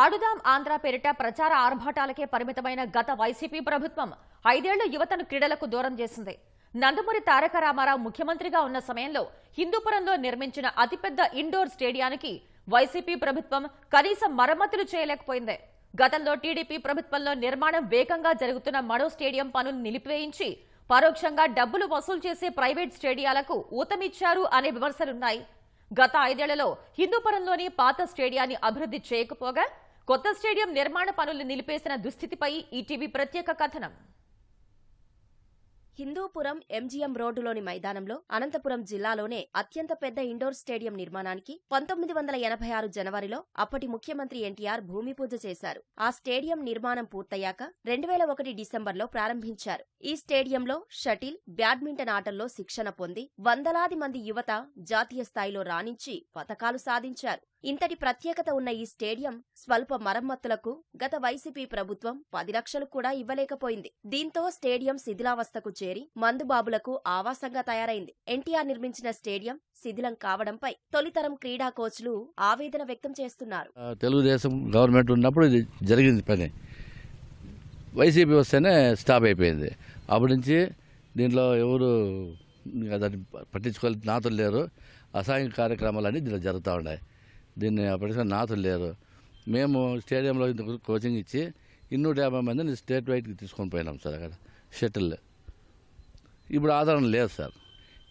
ఆడుదాం ఆంధ్ర పేరిట ప్రచార ఆర్భాటాలకే పరిమితమైన గత వైసీపీ ప్రభుత్వం ఐదేళ్ళు యువతను క్రీడలకు దూరం చేసింది. నందమూరి తారక రామారావు ముఖ్యమంత్రిగా ఉన్న సమయంలో హిందూపురంలో నిర్మించిన అతిపెద్ద ఇండోర్ స్టేడియానికి వైసీపీ ప్రభుత్వం కనీసం మరమ్మతులు చేయలేకపోయింది. గతంలో టీడీపీ ప్రభుత్వంలో నిర్మాణం వేగంగా జరుగుతున్న మరో స్టేడియం పనులు నిలిపివేయించి పరోక్షంగా డబ్బులు వసూలు చేసే ప్రైవేట్ స్టేడియాలకు ఊతమిచ్చారు అనే విమర్శలున్నాయి. గత ఐదేళ్ళలో హిందూపురంలోని పాత స్టేడియాన్ని అభివృద్ధి చేయకపోగా కొత్త స్టేడియం నిర్మాణ పనులు నిలిపేసిన దుస్థితిపై ఈటీవీ ప్రత్యేక కథనం. హిందూపురం ఎంజీఎం రోడ్డులోని మైదానంలో అనంతపురం జిల్లాలోనే అత్యంత పెద్ద ఇండోర్ స్టేడియం నిర్మాణానికి పంతొమ్మిది వందల ఎనభై ఆరు జనవరిలో అప్పటి ముఖ్యమంత్రి ఎన్టీఆర్ భూమి పూజ చేశారు. ఆ స్టేడియం నిర్మాణం పూర్తయ్యాక రెండు వేల ఒకటి డిసెంబర్లో ప్రారంభించారు. ఈ స్టేడియంలో షటిల్ బ్యాడ్మింటన్ ఆటల్లో శిక్షణ పొంది వందలాది మంది యువత జాతీయ స్థాయిలో రాణించి పతకాలు సాధించారు. ఇంతటి ప్రత్యేకత ఉన్న ఈ స్టేడియం స్వల్ప మరమ్మతులకు గత వైసీపీ ప్రభుత్వం పది లక్షలు కూడా ఇవ్వలేకపోయింది. దీంతో స్టేడియం శిథిలావస్థకు చేరి మందుబాబులకు ఆవాసంగా తయారైంది. ఎన్టీఆర్ నిర్మించిన స్టేడియం శిథిలం కావడంపై తొలితరం క్రీడా కోచ్లు ఆవేదన వ్యక్తం చేస్తున్నారు. తెలుగుదేశం గవర్నమెంట్ ఉన్నప్పుడు ఇది జరిగింది పని. వైసీపీ వస్తేనే స్టాప్ అయిపోయింది. అప్పటి నుంచి దీంట్లో ఎవరు దాన్ని పట్టించుకోవాలి నాతులు లేరు. అసాంఘిక కార్యక్రమాలన్నీ దీంట్లో జరుగుతూ ఉన్నాయి. దీన్ని అప్పటికే నాతులు లేరు. మేము స్టేడియంలో ఇంతకు కోచింగ్ ఇచ్చి ఇన్నూట యాభై మందిని స్టేట్ వైడ్కి తీసుకొని పోయినాం సార్ అక్కడ షటిల్. ఇప్పుడు ఆదరణ లేదు సార్.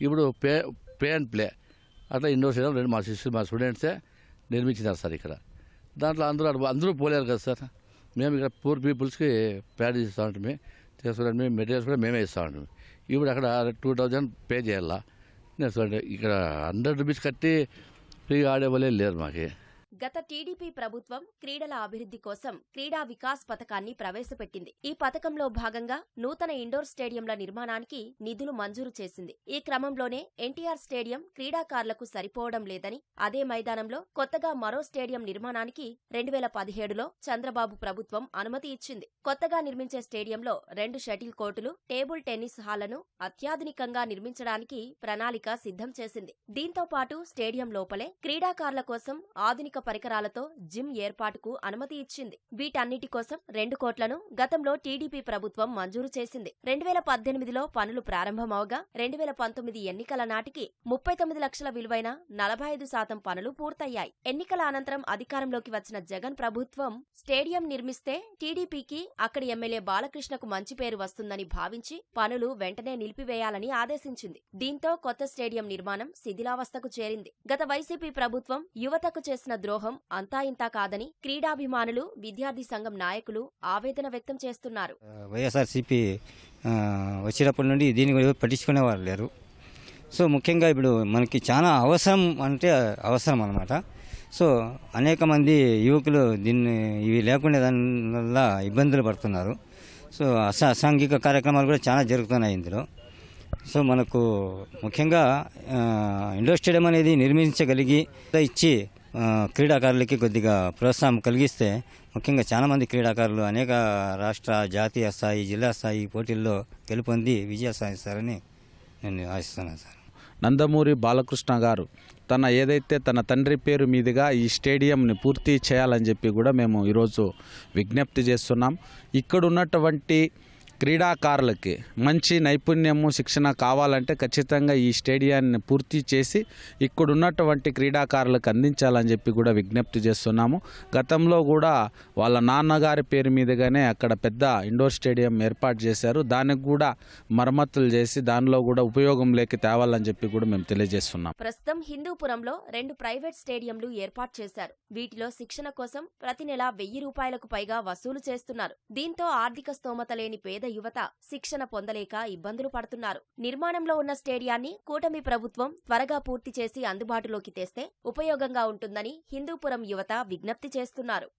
ఇప్పుడు పే పే అండ్ ప్లే. అట్లా ఇండోర్ స్టేడియం రెండు మా శిష్యులు మా స్టూడెంట్సే నిర్మించినారు సార్ ఇక్కడ. దాంట్లో అందరూ అందరూ పోలేరు కదా సార్. మేము ఇక్కడ పూర్ పీపుల్స్కి ప్యాడ్ ఇస్తూ ఉంటాము చేసుకోవడానికి మేము మెటీరియల్స్ కూడా మేమే ఇస్తూ ఉంటాము. ఇప్పుడు అక్కడ టూ థౌజండ్ పే చేయాలా? నేను ఇక్కడ హండ్రెడ్ రూపీస్ కట్టి ఫ్రీగా ఆడే వాళ్ళే లేరు మాకు గత టీడీపీ ప్రభుత్వం క్రీడల అభివృద్ధి కోసం క్రీడా వికాస్ పథకాన్ని ప్రవేశపెట్టింది. ఈ పథకంలో భాగంగా నూతన ఇండోర్ స్టేడియంల నిర్మాణానికి నిధులు మంజూరు చేసింది. ఈ క్రమంలోనే ఎన్టీఆర్ స్టేడియం క్రీడాకారులకు సరిపోవడం లేదని అదే మైదానంలో కొత్తగా మరో స్టేడియం నిర్మాణానికి రెండు వేల పదిహేడులో చంద్రబాబు ప్రభుత్వం అనుమతి ఇచ్చింది. కొత్తగా నిర్మించే స్టేడియంలో రెండు షటిల్ కోర్టులు టేబుల్ టెన్నిస్ హాళ్ళను అత్యాధునికంగా నిర్మించడానికి ప్రణాళిక సిద్ధం చేసింది. దీంతో పాటు స్టేడియం లోపలే క్రీడాకారుల కోసం ఆధునిక పరికరాలతో జిమ్ ఏర్పాటుకు అనుమతి ఇచ్చింది. వీటన్నిటి కోసం రెండు కోట్లను గతంలో టీడీపీ ప్రభుత్వం మంజూరు చేసింది. రెండు వేల పద్దెనిమిదిలో పనులు ప్రారంభమవగా రెండు వేల పంతొమ్మిది ఎన్నికల నాటికి ముప్పై తొమ్మిది లక్షల విలువైన నలభై ఐదు శాతం పనులు పూర్తయ్యాయి. ఎన్నికల అనంతరం అధికారంలోకి వచ్చిన జగన్ ప్రభుత్వం స్టేడియం నిర్మిస్తే టీడీపీకి అక్కడి ఎమ్మెల్యే బాలకృష్ణకు మంచి పేరు వస్తుందని భావించి పనులు వెంటనే నిలిపివేయాలని ఆదేశించింది. దీంతో కొత్త స్టేడియం నిర్మాణం శిథిలావస్థకు చేరింది. గత వైసీపీ ప్రభుత్వం యువతకు చేసిన ద్రోహం అంతా ఇంతా కాదని క్రీడాభిమానులు విద్యార్థి సంఘం నాయకులు ఆవేదన వ్యక్తం చేస్తున్నారు. వైఎస్ఆర్సీపీ వచ్చినప్పటి నుండి దీన్ని కూడా ఎవరు పట్టించుకునేవారు లేరు. సో ముఖ్యంగా ఇప్పుడు మనకి చాలా అవసరం అంటే అవసరం అనమాట సో అనేక మంది యువకులు దీన్ని ఇవి లేకుండా దానివల్ల ఇబ్బందులు పడుతున్నారు. సో అస అసాంఘిక కార్యక్రమాలు కూడా చాలా జరుగుతున్నాయి ఇందులో. సో మనకు ముఖ్యంగా ఇండోర్ స్టేడియం అనేది నిర్మించగలిగి ఇచ్చి క్రీడాకారులకి కొద్దిగా ప్రోత్సాహం కలిగిస్తే ముఖ్యంగా చాలామంది క్రీడాకారులు అనేక రాష్ట్ర జాతీయ స్థాయి జిల్లా స్థాయి పోటీల్లో గెలుపొంది విజయ సాధిస్తారని నేను ఆశిస్తున్నాను సార్. నందమూరి బాలకృష్ణ గారు తన ఏదైతే తన తండ్రి పేరు మీదుగా ఈ స్టేడియంని పూర్తి చేయాలని చెప్పి కూడా మేము ఈరోజు విజ్ఞప్తి చేస్తున్నాం. ఇక్కడ ఉన్నటువంటి క్రీడాకారులకి మంచి నైపుణ్యము శిక్షణ కావాలంటే ఖచ్చితంగా ఈ స్టేడియాన్ని పూర్తి చేసి ఇక్కడ ఉన్నటువంటి క్రీడాకారులకు అందించాలని చెప్పి కూడా విజ్ఞప్తి చేస్తున్నాము. గతంలో కూడా వాళ్ళ నాన్నగారి పేరు మీదుగానే అక్కడ పెద్ద ఇండోర్ స్టేడియం ఏర్పాటు చేశారు. దానికి కూడా మరమ్మతులు చేసి దానిలో కూడా ఉపయోగంలోకి తేవాలని చెప్పి కూడా మేము తెలియజేస్తున్నాం. ప్రస్తుతం హిందూపురంలో రెండు ప్రైవేట్ స్టేడియంలు ఏర్పాటు చేశారు. వీటిలో శిక్షణ కోసం ప్రతి నెల వెయ్యి రూపాయలకు పైగా వసూలు చేస్తున్నారు. దీంతో ఆర్థిక స్తోమత లేని పేద యువత శిక్షణ పొందలేక ఇబ్బందులు పడుతున్నారు. నిర్మాణంలో ఉన్న స్టేడియాన్ని కూటమి ప్రభుత్వం త్వరగా పూర్తి చేసి అందుబాటులోకి తెస్తే ఉపయోగంగా ఉంటుందని హిందూపురం యువత విజ్ఞప్తి చేస్తున్నారు.